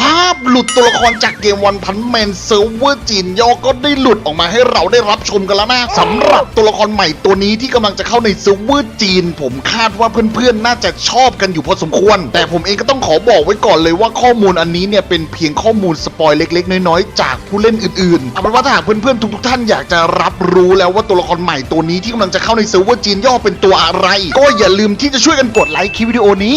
ภาพหลุดตัวละครจากเกมวันพันแมนเซิร์ฟเวอร์จีนย่อก็ได้หลุดออกมาให้เราได้รับชมกันแล้วนะสำหรับตัวละครใหม่ตัวนี้ที่กำลังจะเข้าในเซิร์ฟเวอร์จีน ผมคาดว่าเพื่อนๆ น่าจะชอบกันอยู่พอสมควร แต่ผมเองก็ต้องขอบอกไว้ก่อนเลยว่าข้อมูลอันนี้เนี่ยเป็นเพียงข้อมูลสปอยเล็กๆ น้อยๆ จากผู้เล่นอื่นๆเอาเป็นว่าถ้าหากเพื่อนๆ ทุกๆ ท่านอยากจะรับรู้แล้วว่าตัวละครใหม่ตัวนี้ที่กำลังจะเข้าในเซิร์ฟเวอร์จีนย่อเป็นตัวอะไร ก็อย่าลืมที่จะช่วยกันกดไลค์คลิปวิดีโอนี้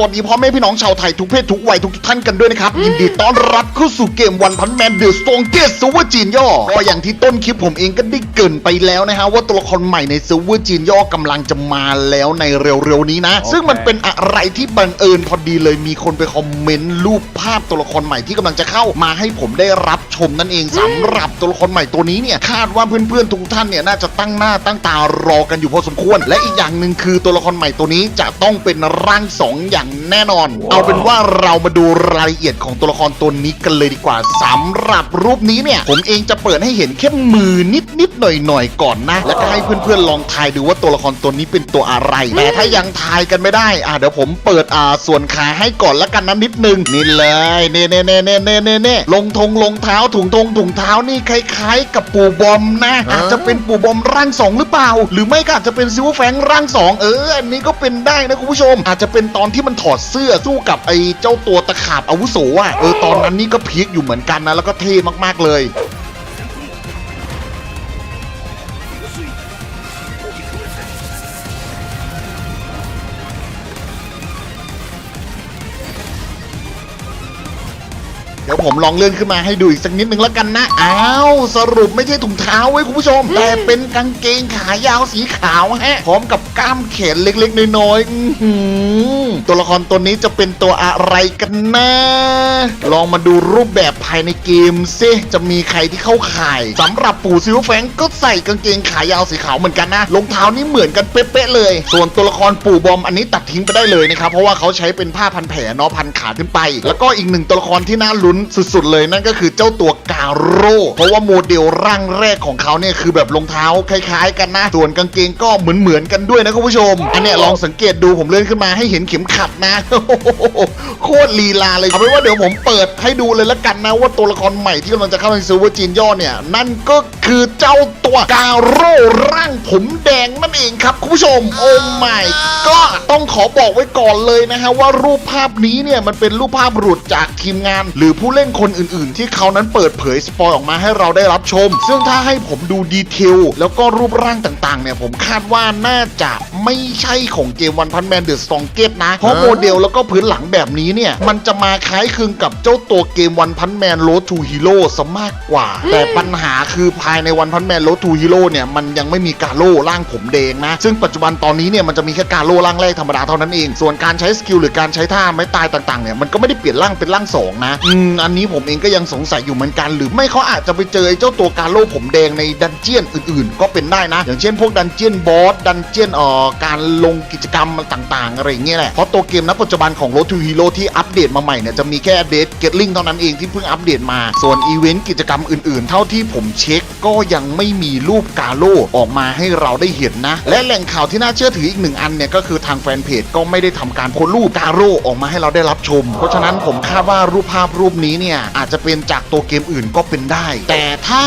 สวัสดีพ่อแม่พี่น้องชาวไทยทุกเพศทุกวัยทุกท่านกันด้วยนะครับ ยินดีต้อนรับเข้าสู่เกมวันพันแมนเดอะสโตงเกตซูเวอร์จีนย่อก็อย่างที่ต้นคลิปผมเองก็ได้เกรินไปแล้วนะฮะว่าตัวละครใหม่ในซูเวอร์จีนย่อกำลังจะมาแล้วในเร็วๆนี้นะ ซึ่งมันเป็นอะไรที่บังเอิญพอดีเลยมีคนไปคอมเมนต์รูปภาพตัวละครใหม่ที่กำลังจะเข้ามาให้ผมได้รับชมนั่นเองสำหรับตัวละครใหม่ตัวนี้เนี่ยคาดว่าเพื่อนๆทุกท่านเนี่ยน่าจะตั้งหน้าตั้งตารอกันอยู่พอสมควร และอีกอย่างหนึ่งคือตัวละครใหม่ตัวนี้จะต้องเป็นร่างสองอย่างแน่นอน เอาเป็นว่าเรามาดูรายละเอียดของตัวละครตัวนี้กันเลยดีกว่าสำหรับรูปนี้เนี่ย ผมเองจะเปิดให้เห็นแค่มือนิดนิดๆหน่อยหน่อยๆก่อนนะ แล้วก็ให้เพื่อนๆลองทายดูว่าตัวละครตัวนี้เป็นตัวอะไร แต่ถ้ายังทายกันไม่ได้อะเดี๋ยวผมเปิดอ่าส่วนขาให้ก่อนละกันนะนิดนึงนี่เลยเน่เน่เน่เน่เน่เน่เน่ลงทงลงเท้าถุงทงถุงเท้านี่คล้ายๆ กับปู่บอมนะอาจจะเป็นปู่บอมร่างสองหรือเปล่า หรือไม่ก็อาจจะเป็นซิลเวอร์แฟงร่างสองเอออันนี้ก็เป็นได้นะคุณผู้ชม อาจจะเป็นตอนที่มันถอดเสื้อสู้กับไอ้เจ้าตัวตะขาบอาวุโสอะเออตอนนั้นนี่ก็พีคอยู่เหมือนกันนะแล้วก็เท่มากๆเลยเดี๋ยวผมลองเลื่อนขึ้นมาให้ดูอีกสักนิดนึงแล้วกันนะ อ้าว สรุปไม่ใช่ถุงเท้าเว้ยคุณผู้ชม แต่เป็นกางเกงขายาวสีขาวฮะ พร้อมกับกล้ามแขนเล็กๆ น้อยๆอื้อหือ ตัวละครตัวนี้จะเป็นตัวอะไรกันนะ ลองมาดูรูปแบบภายในเกมซิจะมีใครที่เข้าข่ายสำหรับปู่ซิลแฟงก็ใส่กางเกงขายาวสีขาวเหมือนกันนะรองเท้านี่เหมือนกันเป๊ะๆเลย ส่วนตัวละครปู่บอมอันนี้ตัดทิ้งไปได้เลยนะครับเพราะว่าเขาใช้เป็นผ้าพันแผลเนาะพันขาขึ้นไป แล้วก็อีกหนึ่งตัวละครที่น่าลุ้นสุดๆเลยนั่นก็คือเจ้าตัวกาโร่เพราะว่าโมเดลร่างแรกของเขาเนี่ยคือแบบรองเท้าคล้าย ๆ กันนะส่วนกางเกงก็เหมือนๆกันด้วยนะคุณผู้ชมอันเนี้ยลองสังเกตดูผมเลื่อนขึ้นมาให้เห็นเข็มขัดนะโคตรลีลาเลยเอาเป็นว่าเดี๋ยวผมเปิดให้ดูเลยละกันนะว่าตัวละครใหม่ที่กำลังจะเข้าในซิลเวอร์จีนย่อเนี่ย นั่นก็คือเจ้าตัวกาโร่ร่างผมแดงนั่นเองครับคุณผู้ชม โอ้ไม่ก็ต้องขอบอกไว้ก่อนเลยนะฮะว่ารูปภาพนี้เนี่ยมันเป็นรูปภาพหลุดจากทีมงาน หรือผู้เล่นคนอื่น ๆ ที่เขานั้นเปิดเผยสปอยออกมาให้เราได้รับชม ซึ่งถ้าให้ผมดูดีเทลแล้วก็รูปร่างต่าง ๆ เนี่ยผมคาดว่าน่าจะ ไม่ใช่ของเกมวันพันแมนเดอะสตองเกตนะ เพราะโมเดลแล้วก็พื้นหลังแบบนี้เนี่ย มันจะมาคล้ายคลึงกับเจ้าตัวเกมวันพันแมนโรทูฮีโร่ซะมากกว่า แต่ปัญหาคือภายในวันพันแมนโรทูฮีโร่เนี่ย มันยังไม่มีกาโร่ร่างผมแดงนะ ซึ่งปัจจุบันตอนนี้เนี่ยมันจะมีแค่กาโร่ร่างแรกธรรมดาเท่านั้นเอง ส่วนการใช้สกิลหรือการใช้ท่าไม้ตายต่างๆเนี่ยมันก็ไม่ได้เปลี่ยนร่างเป็นร่างสองนะอืมอันนี้ผมเองก็ยังสงสัยอยู่เหมือนกัน หรือไม่เขาอาจจะไปเจอไอ้เจ้าตัวกาโร่ผมแดงในดันเจียนอื่น ๆ ก็เป็นได้นะ อย่างเช่นพวกดันเจียนบอสดันเจียนเอ่อการลงกิจกรรมต่างๆ อะไรอย่างเงี้ยแหละ เพราะตัวเกมณปัจจุบันของ Road to Hero ที่อัปเดตมาใหม่เนี่ยจะมีแค่เดทเกตลิงเท่านั้นเองที่เพิ่งอัปเดตมา ส่วนอีเวนต์กิจกรรมอื่นๆ เท่าที่ผมเช็คก็ยังไม่มีรูปกาโร่ออกมาให้เราได้เห็นนะ และแหล่งข่าวที่น่าเชื่อถืออีกหนึ่งอันเนี่ยก็คือทางแฟนเพจก็ไม่ได้ทำการโพสต์รูปกาโร่ออกมาให้เราได้รับชม เพราะฉะนั้นผมคาดว่ารูปภาพรูปนี้เนี่ยอาจจะเป็นจากตัวเกมอื่นก็เป็นได้ แต่ถ้า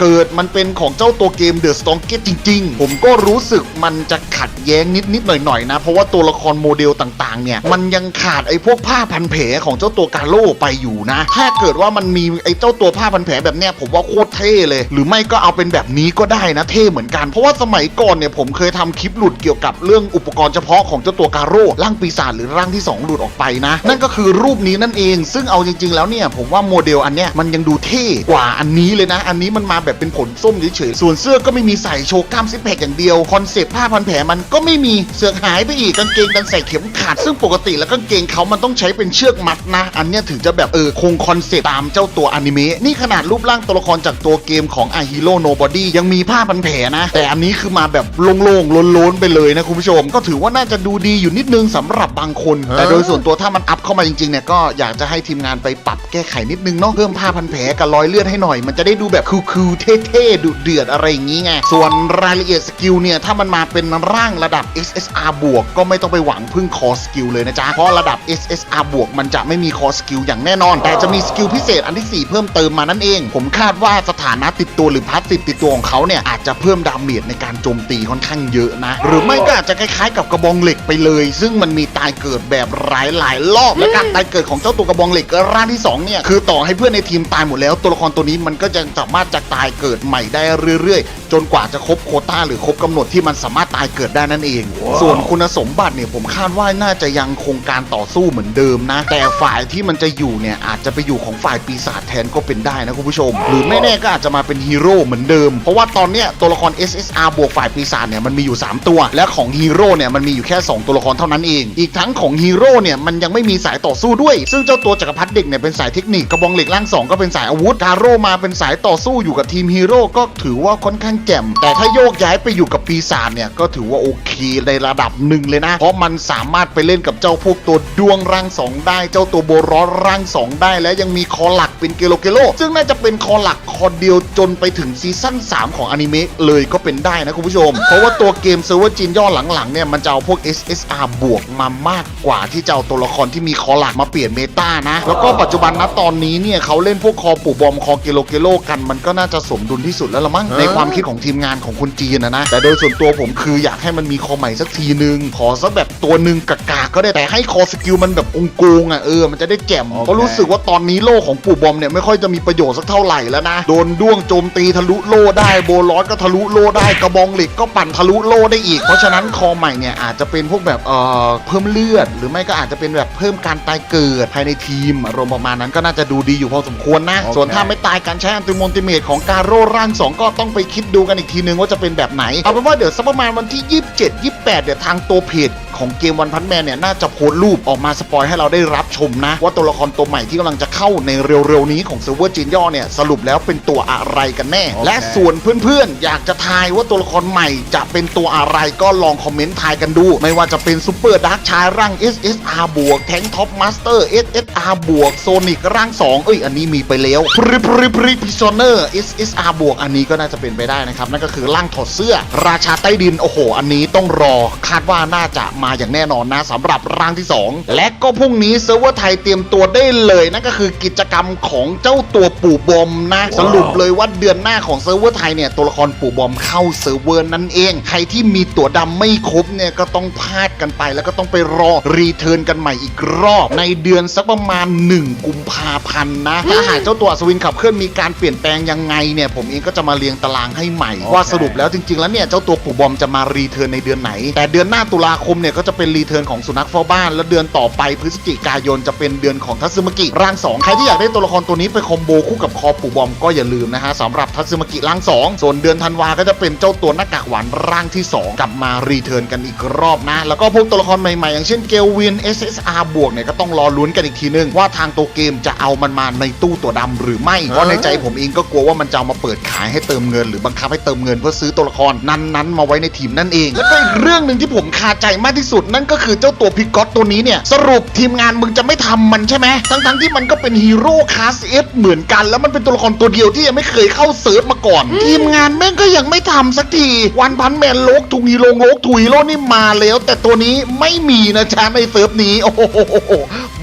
เกิดมันเป็นของเจ้าตัวเกม The Strong Gate จริง ๆ ผมก็รู้สึกมันจะขัดแย้งนิดๆหน่อยๆนะ เพราะว่าตัวละครโมเดลต่างๆ เนี่ย มันยังขาดไอ้พวกผ้าพันแผลของเจ้าตัวกาโร่ไปอยู่นะ ถ้าเกิดว่ามันมีไอ้เจ้าตัวผ้าพันแผลแบบเนี้ยผมว่าโคตรเท่เลย หรือไม่ก็เอาเป็นแบบนี้ก็ได้นะเท่เหมือนกัน เพราะว่าสมัยก่อนเนี่ยผมเคยทำคลิปหลุดเกี่ยวกับเรื่องอุปกรณ์เฉพาะของเจ้าตัวกาโร่ร่างปีศาจหรือร่างที่สองหลุดออกไปนะ นั่นก็คือรูปนี้นั่นเอง ซึ่งเอาจริง ๆ แล้วเนี่ยผมว่าโมเดลอันเนี้ยมันยังดูเท่กว่าอันนี้เลยนะ อันนี้มันมาแบบเป็นผลส้มเฉยๆ ส่วนเสื้อก็ไม่มีใส่โชว์กล้ามซิปแพคอย่างเดียว คอนเซปต์ผ้าพันแผลมันก็ไม่มีเสือกหายไปอีกกางเกงดันใส่เข็มขัดซึ่งปกติแล้วกางเกงเขามันต้องใช้เป็นเชือกมัดนะ อันเนี้ยถึงจะแบบเออคงคอนเซปต์ตามเจ้าตัวอนิเมะนี่ขนาดรูปร่างตัวละครจากตัวเกมของ a h e r o Nobody ยังมีผ้าพันแผลนะ แต่อันนี้คือมาแบบโล่งๆโล้นๆไปเลยนะคุณผู้ชม ก็ถือว่าน่าจะดูดีอยู่นิดนึงสำหรับบางคน แต่โดยส่วนตัวถ้ามันอัพเข้ามาจริงๆเนี่ยก็อยากจะให้ทีมงานไปปรับแก้ไขนิดนึงเนาะเพิ่มผ้าพันแผลกับรอยเลือดให้หน่อย มันจะได้ดูแบบคูลๆเท่ๆดุเดือดอะไรอย่างงี้ไง ส่วนรายละเอียดสกิลเนี่ย ถ้ามันมาเป็นร่างระดับ SSR บวกก็ไม่ต้องไปหวังพึ่งคอสกิลเลยนะจ๊ะ เพราะระดับ SSR บวกมันจะไม่มีคอสกิลอย่างแน่นอน แต่จะมีสกิลพิเศษอันที่ 4 เพิ่มเติมมานั่นเอง ผมคาดว่าสถานะติดตัวหรือพาสซีฟติดตัวของเขาเนี่ย อาจจะเพิ่มดาเมจในการโจมตีค่อนข้างเยอะนะ หรือไม่ก็อาจจะคล้ายๆ กับกระบองเหล็กไปเลย ซึ่งมันมีตายเกิดแบบหลายหลายๆรอบและการตายเกิดของเจ้าตัวกระบองเหล็กร่างที่สองเนี่ยคือต่อให้เพื่อนในทีมตายหมดแล้วตัวละครตัวนี้มันก็จะสามารถจะตายเกิดใหม่ได้เรื่อยจนกว่าจะครบโควต้าหรือครบกำหนดที่มันสามารถตายเกิดได้นั่นเองส่วนคุณสมบัติเนี่ยผมคาดว่าน่าจะยังคงการต่อสู้เหมือนเดิมนะ แต่ฝ่ายที่มันจะอยู่เนี่ยอาจจะไปอยู่ของฝ่ายปีศาจแทนก็เป็นได้นะคุณผู้ชม หรือไม่แน่ก็อาจจะมาเป็นฮีโร่เหมือนเดิม เพราะว่าตอนเนี้ยตัวละคร SSR บวกฝ่ายปีศาจเนี่ยมันมีอยู่ 3 ตัว และของฮีโร่เนี่ยมันมีอยู่แค่ 2 ตัวละครเท่านั้นเอง อีกทั้งของฮีโร่เนี่ยมันยังไม่มีสายต่อสู้ด้วย ซึ่งเจ้าตัวจักรพรรดิเด็กเนี่ยเป็นสายเทคนิคกระบองเหล็กร่างสองก็เป็นสายอาวุธกาโร่มาเป็นสายต่อสู้อยู่กับทีมฮีโร่ก็ถือว่าค่อนข้างแจ่ม แต่ถ้าโยกย้ายไปอยู่กับปีศาจเนี่ยก็ถือว่าโอเคในระดับหนึ่งเลยนะ เพราะมันสามารถไปเล่นกับเจ้าพวกตัวดวงร่างสองได้ เจ้าตัวโบรอสร่างสองได้ และยังมีคอหลักเป็นเกโลเกโล ซึ่งน่าจะเป็นคอหลักคอเดียวจนไปถึงซีซั่น3 ของอนิเมะเลยก็เป็นได้นะคุณผู้ชม เพราะว่าตัวเกมเซิร์ฟเวอร์จีนย่อหลังๆเนี่ยมันจะเอาพวก SSR บวกมามากกว่าที่จะเอาตัวละครที่มีคอหลักมาเปลี่ยนเมตานะ แล้วก็ปัจจุบันนะตอนนี้เนี่ยเขาเล่นพวกคอปู่บอมคอเกโลเกโลกันมันก็น่าจะสมดุลที่สุดแล้วละมั้งในความคิดของทีมงานของคนจีนนะนะ แต่โดยส่วนตัวผมคืออยากให้มันมีคอใหม่สักทีนึง ขอสักแบบตัวหนึ่งกากาก็ได้แต่ให้คอสกิลมันแบบองโกงอะเออมันจะได้แจ่มเพราะรู้สึกว่าตอนนี้โล่ของปู่บอมเนี่ยไม่ค่อยจะมีประโยชน์สักเท่าไหร่แล้วนะ โดนด้วงโจมตีทะลุโล่ได้โบร้อนก็ทะลุโล่ได้กระบองเหล็กก็ปั่นทะลุโล่ได้อีก เพราะฉะนั้นคอใหม่เนี่ยอาจจะเป็นพวกแบบเอ่อเพิ่มเลือด หรือไม่ก็อาจจะเป็นแบบเพิ่มการตายเกิดภายในทีมอารมณ์ประมาณนั้นก็น่าจะดูดีอยู่พอสมควรนะ ส่วนถ้าไม่ตายการใช้อันติมอนติเมตของการโร่ร่าง2ก็ต้องไปคิดดูกันอีกทีนึงว่าจะเป็นแบบไหน เอาเป็นว่าเดี๋ยวสักประมาณวันที่ 27 28 เดี๋ยวทางตัวเพจ ของเกมวันพันแมนเนี่ยน่าจะโพสต์รูปออกมาสปอยให้เราได้รับชมนะ ว่าตัวละครตัวใหม่ที่กำลังจะเข้าในเร็วๆนี้ของเซิร์ฟเวอร์จีนย่อเนี่ยสรุปแล้วเป็นตัวอะไรกันแน่และส่วนเพื่อนๆ อยากจะทายว่าตัวละครใหม่จะเป็นตัวอะไรก็ลองคอมเมนต์ทายกันดู ไม่ว่าจะเป็นซูเปอร์ดาร์คชายร่าง SSR บวกแทงท็อปมาสเตอร์ SSR บวกโซนิกร่าง 2 เอ้ย อันนี้มีไปแล้วพริพริพริพิซเนอร์ SSR บวกอันนี้ก็น่าจะเป็นไปได้นะครับ นั่นก็คือร่างถอดเสื้อ ราชาใต้ดินโอ้โห อันนี้ต้องรอคาดว่าน่าจะมาอย่างแน่นอนนะสำหรับร่างที่ 2 และก็พรุ่งนี้เซิร์ฟเวอร์ไทยเตรียมตัวได้เลยนั่นก็คือกิจกรรมของเจ้าตัวปู่บอมนะสรุปเลยว่าเดือนหน้าของเซิร์ฟเวอร์ไทยเนี่ยตัวละครปู่บอมเข้าเซิร์ฟเวอร์นั่นเอง ใครที่มีตัวดำไม่ครบเนี่ยก็ต้องพลาดกันไป แล้วก็ต้องไปรอรีเทิร์นกันใหม่อีกรอบ ในเดือนสักประมาณ 1 กุมภาพันธ์นะถ้าหากเจ้าตัวอัศวินขับเคลื่อนมีการเปลี่ยนแปลงยังไงเนี่ยผมเองก็จะมาเรียงตารางให้ใหม่ ว่าสรุปแล้วจริง ๆ แล้วเนี่ยเจ้าตัวปู่บอมจะมารีเทิร์นในเดือนไหน แต่เดือนหน้าตุลาคมเนี่ยก็จะเป็นรีเทิร์นของสุนัขเฝ้าบ้าน แล้วเดือนต่อไปพฤศจิกายนจะเป็นเดือนของทัตสึมากิร่างสองใครที่อยากได้ตัวละครตัวนี้ไปคอมโบคู่กับคอปู่บอมก็อย่าลืมนะฮะสำหรับทัตสึมากิร่างสองส่วนเดือนธันวาก็จะเป็นเจ้าตัวหน้ากากหวานร่างที่สองกลับมารีเทิร์นกันอีกรอบนะ แล้วก็พวกตัวละครใหม่ๆ อย่างเช่นเกลวิน SSR บวกเนี่ยก็ต้องรอลุ้นกันอีกทีนึงว่าทางตัวเกมจะเอามันมาในตู้ตัวดำหรือไม่เพราะในใจผมเองก็กลัวว่ามันจะเอามาเปิดขายให้เติมเงินหรือบังคับให้เติมเงินเพื่อซื้อตัวละครนั้นๆ มาไว้ในทีมนั่นเอง แล้วก็อีกเรื่องหนึ่งที่ผมคาใจมากที่สุดนั่นก็คือเจ้าตัวพิกอตตัวนี้เนี่ย สรุปทีมงานมึงจะไม่ทำมันใช่ไหมทั้งๆที่มันก็เป็นฮีโร่คลาสเอสเหมือนกัน แล้วมันเป็นตัวละครตัวเดียวที่ยังไม่เคยเข้าเซิร์ฟมาก่อน ทีมงานแม่งก็ยังไม่ทำสักทีวันพันแมนโลกทุงฮีโร่โลกทุยฮีโร่นี่มาแล้ว แต่ตัวนี้ไม่มีนะจ๊ะในเซิร์ฟนี้โอ้โห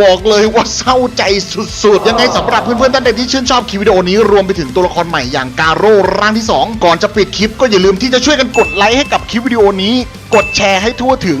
บอกเลยว่าเศร้าใจสุดๆ ยังไงสำหรับเพื่อนๆท่านใดที่ชื่นชอบคลิปวิดีโอนี้รวมไปถึงตัวละครใหม่อย่างกาโร่ร่างที่ 2 ก่อนจะปิดคลิปก็อย่าลืมที่จะช่วยกันกดไลค์ให้กับคลิปวิดีโอนี้ กดแชร์ให้ทั่วถึง